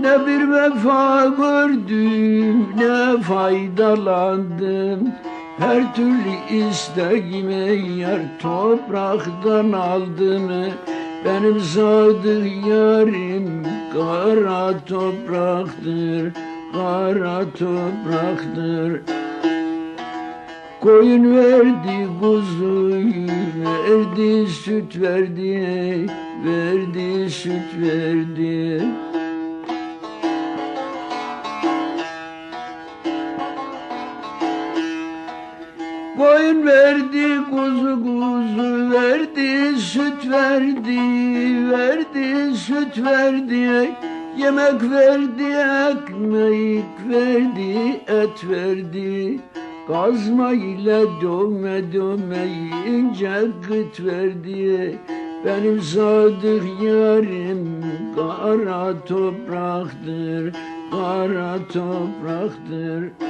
Ne bir vefa gördüm ne faydalandım. Her türlü isteğimi yar topraktan aldım. Benim sadık yarim kara topraktır Kara topraktır. Koyun verdi kuzuyu, verdi süt verdi, verdi süt verdi. Kuzu kuzu verdi, süt verdi, verdi, süt verdi. Yemek verdi, ekmek verdi, et verdi. Kazma ile dövme dövme ince gıt verdi. Benim sadık yarim kara topraktır, kara topraktır.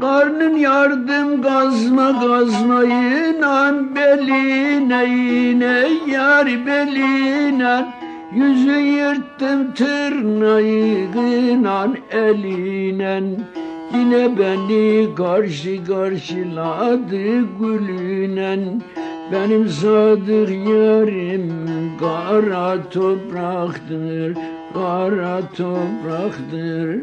Karnın yardım kazma kazmayı inan beline in, ey yar beline. Yüzü yırttım tırnağı inan elinen. Yine beni karşı karşıladı gülünen Benim sadık yarim kara topraktır Kara topraktır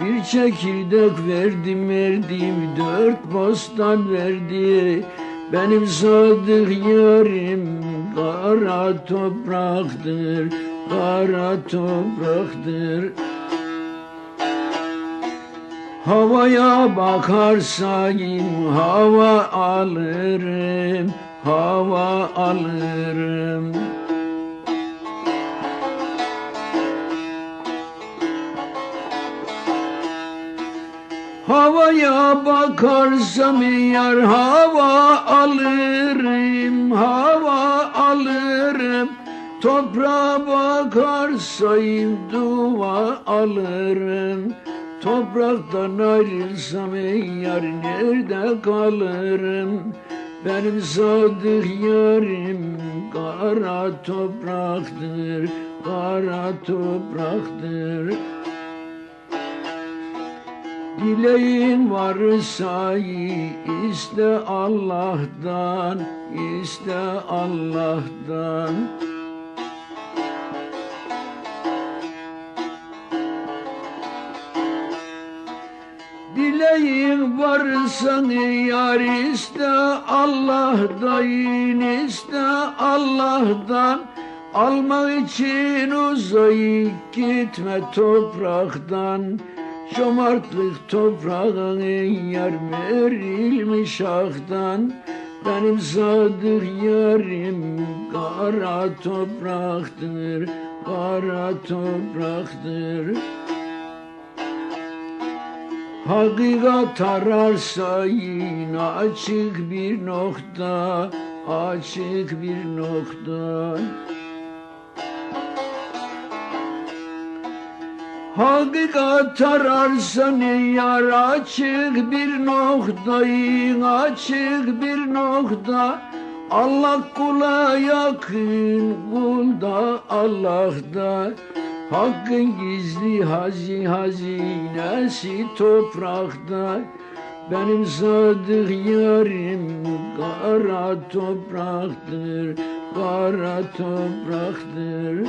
Bir çekirdek verdim verdim, dört bostan verdi. Benim sadık yarim kara topraktır, kara topraktır. Havaya bakarsayım hava alırım, hava alırım. Havaya bakarsam yar hava alırım, hava alırım. Toprağa bakarsayım dua alırım. Topraktan ayrılsam yar nerede kalırım? Benim sadık yarim kara topraktır Kara topraktır Dileğin varsa iste Allah'tan, iste Allah'tan. Dileğin varsa yar iste Allah'tan, iste Allah'tan. Almak için uzayıp gitme topraktan. Cömertlik toprağın yar verilmiş aktan Benim sadık yarim kara topraktır Kara topraktır. Hakikat ararsa yine açık bir nokta Açık bir nokta Hakikat ararsan yar açık bir noktayın açık bir nokta. Allah kula yakın kul da. Allah'da Hakkın gizli hazi hazinesi toprakta. Benim sadık yarim kara topraktır Kara topraktır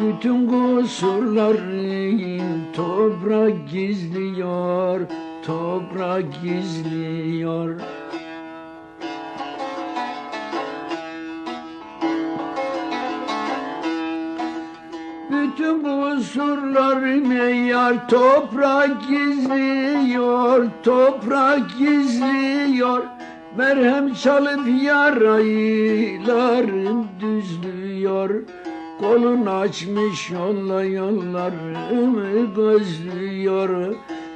Bütün kusurların toprak gizliyor, toprak gizliyor. Bütün kusurlarını yar toprak gizliyor, toprak gizliyor. Merhem çalıp yarayılarım düzlüyor. Kolun açmış yolla yollarımı gözlüyor.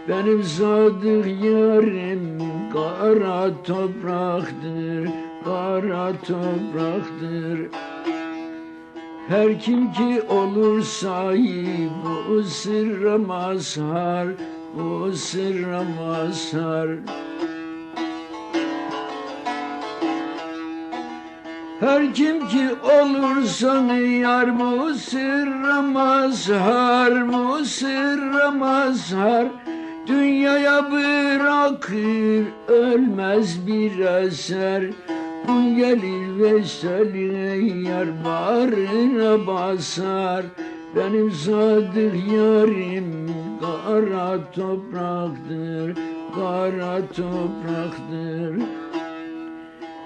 Benim sadık yarim kara topraktır Kara topraktır. Her kim ki olur sahip bu sırra mazhar Bu sırra mazhar Her kim ki olursan yar bu sırra mazhar Bu sırra mazhar Dünyaya bırakır ölmez bir eser. Bu gelir veseli yar bağrına basar. Benim sadık yarim kara topraktır Kara topraktır